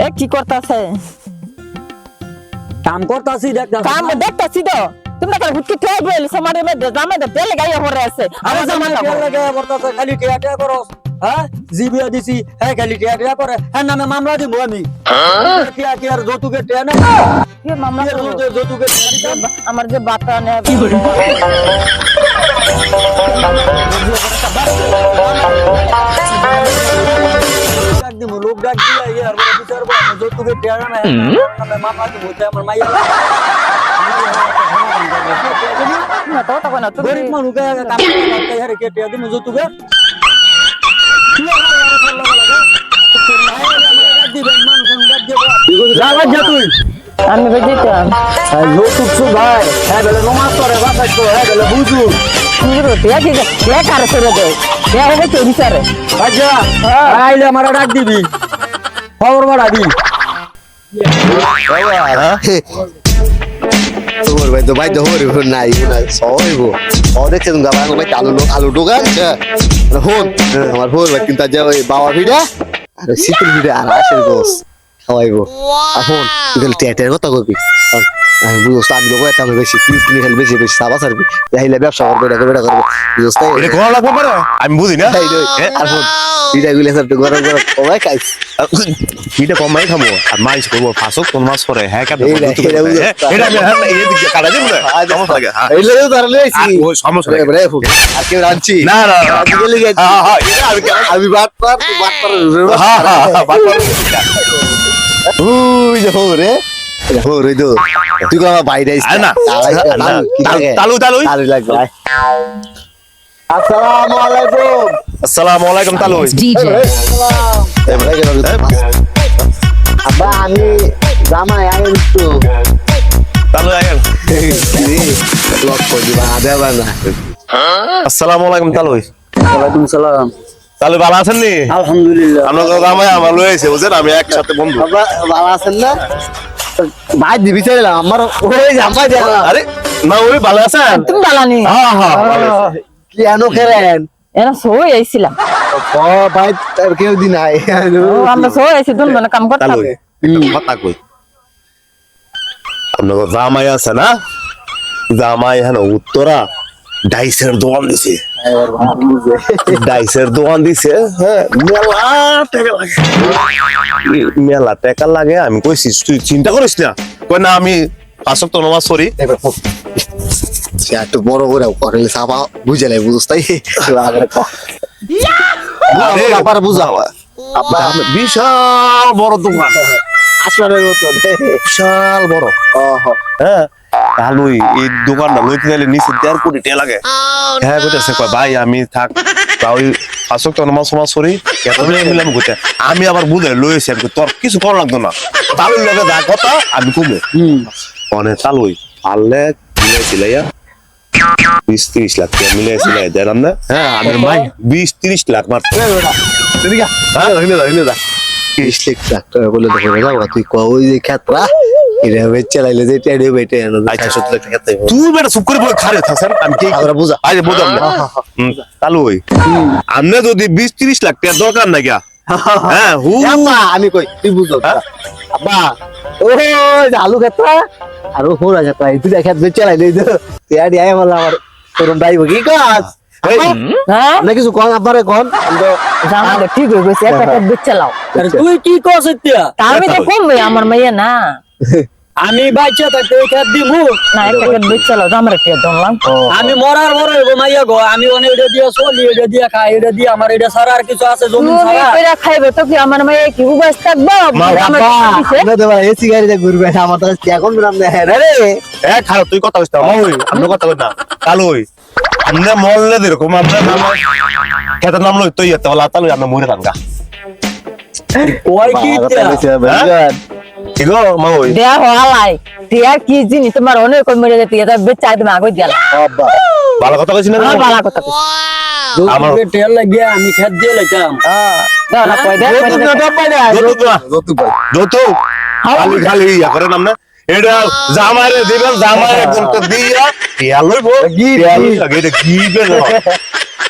এ কি করতেছে? কাম করতাছি দেখ কাম দেখতেছি তো। তোমরা কাল হুটকি ঠেয়ে বল সমাজের মধ্যে জামাই দে তেলে গাইয়া হরে আছে। আরে আমার জামাই জামাই টিয়া লাগে করতাছে খালি টিয়া টিয়া করস হ্যাঁ? জিবিয়া দিছি হ্যাঁ খালি টিয়া টিয়া করে। হ্যাঁ নামে মামলা দিব আমি। টিয়া টিয়া আর যৌতুকের টিয়া না কি মামলা টিয়ার করব? যৌতুকের- যৌতুকের টিয়া দিতাম। আমার যে বাতা নে আমি যৌতুকের না, আমার মাইয়া। গরিব মানুষ যৌতুকে। বুঝিতাম যৌতুক ভাই হ্যাঁ বলে নমাজ করে বাসায় তো হ্যাঁ বলে বুঝু বুঝলো টিয়া কি টিয়া কারে ছেড়ে দে টিয়া হবে তো বিচারে। আচ্ছা আইলে আমার ডাক দিবি। খবর বাড়াবি তোমার ভাই তো ভাই তো হরিব নাই না সহইব ও দেখছে তুমি গাবা ভাই আলু লোক আলু ঢোকান হন আমার হর ভাই কিন্তু আজ ওই বাবা ভিড়া, আর শীতল ভিড়া আর আশের গোস খাওয়াইবো হন, তুই টেটের কথা কবি। বুঝতে আমি লোক একটা বেশি তুই তুমি খালি বেশি বেশি সাবা সারবি যাইলে ব্যবসা করবে এটা করবে এটা করবে। বুঝতে এটা কোন লাগবে মানে আমি বুঝি না। আর হন ভিড়া গুলো সব গরম গরম কমাই খাইস। এটা কমাই খামো। আর মাইস করব ফাঁসক কোন মাস পরে? হ্যাঁ কেন এটা আমি হ্যাঁ এই দিকে কাটা দিব সমস্যা লাগে হ্যাঁ। এই ধরে লইছি ওই সমস্যা লাগে। বলে ফুক। আর কেউ রাঁধছি? না না আজকে গেলে হ্যাঁ হ্যাঁ এটা আমি আমি বাট পার তুই পার হ্যাঁ হ্যাঁ হ্যাঁ বাদ করো। উই রে। হো রে। দো তুই কো আমার বাইরে আয় না। তালু তালু তালু লাগবে আসসালামু আলাইকুম। আসসালামু আলাইকুম তালু এবারে আব্বা আমি জামাই আই একটু তালু আয়েন লক্ষ্য দিবা দেবা না। আসসালামু আলাইকুম তালু ওয়ালাইকুম সালাম। তালু ভালো আছেন নি? আলহামদুলিল্লাহ। আমরা তো আমায় আমার লয়ে এসে বুঝছেন? আমি একসাথে বন্ধু। বাবা ভালো আছেন না? ভাই দিবি চাইলাম আমার ওই জামাই আরে না ওই ভালো আছেন? তুমি বালানি হ্যাঁ হ্যাঁ ভালো আছি। কি আনো খেলেন? এরা সই আইছিলাম। ও ভাই তার কেউ দিন আই আমরা সই আইছি দুন দুন কাম কথা কই। আপনার জামাই আছে না? জামাই হ্যাঁ উত্তরা ডাইসের দোকান দিছে। ডাইসের দোকান দিছে হ্যাঁ মেলা টাকা লাগে। মেলা টাকা লাগে আমি কইছি তুই চিন্তা করিস না। কই না আমি পাঁচক তো নমাজ করি। একটু বড় করে করলে সাবা বুঝে বুঝছ তাই? আপনার বিশাল বড় দোকান। আসলে বিশাল বড়। হ্যাঁ তাহলে এই দোকানটা লইতে গেলে নিচে দেড় কোটি টাকা লাগে হ্যাঁ কইতেছে কয় ভাই আমি থাক তা ওই আসক তো নামাজ সমাজ এত মিলাম কইতে আমি আবার বুঝে লইছি আমি তোর কিছু করা লাগতো না তালুর লগে যা কথা আমি কমে অনেক তালুই পারলে মিলাই বিশ তিরিশ লাখ টাকা মিলাই সিলাই দেন না হ্যাঁ আমি ভাই বিশ তিরিশ লাখ মার হ্যাঁ যা হইলে যা বলে দেখো তুই ক ওই যে খেতরা এটা বেচ চালাইলে যে টেডে বেটে আনো। আচ্ছা। সত্যি টাকা তুই বেটা চুপ করে বলে খারে থাকেন আমি কি আমরা বুঝা। আরে বুঝলাম না। হুম, তালু ওই। আমনে যদি বিশ তিরিশ লাখ টাকা দরকার না গিয়া হ্যাঁ হু। আমি কই তুই বুঝো। হ্যাঁ? আব্বা ও যে আলু খেতরা আর ও হোরা খেতরা তুই খেত বেচ চালাইলে তো। টেডে আয় বলে আমার তোর ডাইব কি কাজ হ্যাঁ? না কিছু কোন আব্বারে কোন? ঠিক হয়ে গেছে একটা একটা বেচে লাও তুই কি কস আমি তো কমবে আমার মাইয়া না। আমি বাচ্চা থাকতে ওই খেত দিমু। না টিয়া দনলাম আমি মরার বড় হইব মাইয়া গো আমি অনেক এটা দিয়া চলি এটা দিয়া খাই এটা দিয়া আমার এটা সারা আর কিছু আছে জমি সারা কইরা খাইবে তো কি আমার মাইয়া কি উবাস থাকব? আমার। আমরা এসি গাড়িতে ঘুরবে আমার তো এখন দেয় রে। এ খারাপ তুই কথা কইছ না ওই আমরা কথা কই না। তালু ওই আমনে মরলে এরকম আমরা নাম খেতে নাম লই তুই এত বলা আমরা মরে থাকা কয় কি? কি গো মা ওই? দেয়া হলাই দেয়া কি জিনিস তোমার অনেক কই মরে যেতে এটা বেচা একদম আগে দিলা আব্বা ভালো কথা কইছিস না আমার বালা কথা কইছি আমার- তেল লাগিয়া আমি খেত দিয়ে লাইতাম দাও না কই দে কই ভাই যৌতুক খালি খালি ইয়া করে নাম না? এটা জামাইরে দিবেন জামাই একদম তো দিয়া ইয়া লইব ইয়া লই লাগে এটা কি বেল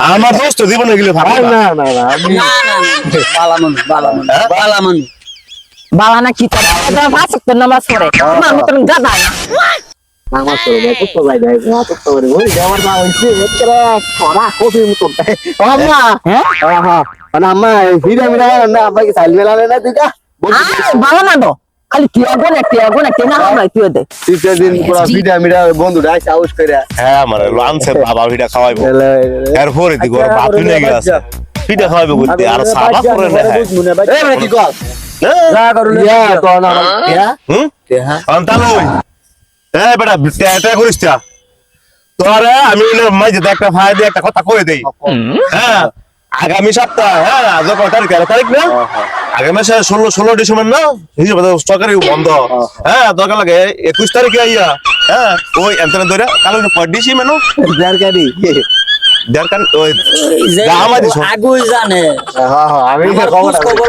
আমার দোস্ত জীবনে গেলে ভালো না না না না আমি না না না বালা মানুষ বালা মানুষ বালা মানুষ বাবা না কি করে? এটা ভাষা তো নামাজ পড়ে। আমার মতন গাদা না নামাজ পড়ে ভাই কত ভাই ভাই না কত করে ওই আমার মা হইছে এতরা খরা কফি মতো। আম্মা! হ্যাঁ? হ্যাঁ হ্যাঁ মানে আম্মা ভিড়ে মিরা না আপনাকে সাইল মেলালে না তুই কা আরে বাবা না তো। খালি টিয়া গোনে টিয়া গোনে টিয়া না আমরা টিয়া দে তৃতীয় দিন পুরো ভিড়ে মিরা বন্ধু সাউস করে। হ্যাঁ আমার লাঞ্চের বাবা ভিটা খাওয়াইবো। এরপরে দিকে ওর বাপ নিয়ে গেছে। পিঠা খাওয়াইবো করতে আর সাবা করে না এই মানে কি কর? হ্যাঁ? হ্যাঁ? তোরে আমি মাঝে একটা ফাই দিয়ে একটা কথা কয়ে দেই। হ্যাঁ? আগামী সপ্তাহ হ্যাঁ আজ তারিখ? তেরো তারিখ না? আগামী মাসে ষোলো ষোলো ডিসেম্বর না? হিসেবে সরকারি বন্ধ। হ্যাঁ দরকার লাগে একুশ তারিখে আইয়া হ্যাঁ ওই এমন ধরে কালো পড়িছি মেনু জারকারি। দেড় কান ওই জানে। হ্যাঁ হ্যাঁ আমি খবর খবর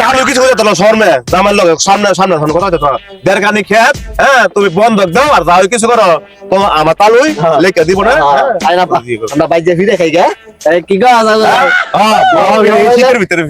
তাহলে কিছু কথা তোলা শর্মে আমার লগে সামনে সামনে সামনে কথা কথা দেড় কানি খেত হ্যাঁ তুমি বন্ধ দাও আর তাহলে কিছু করো তোমার আমার তালুই লেখা দিব না না আমরা বাইজে ভিড়ে খাই গে কি হ্যাঁ ভিতরে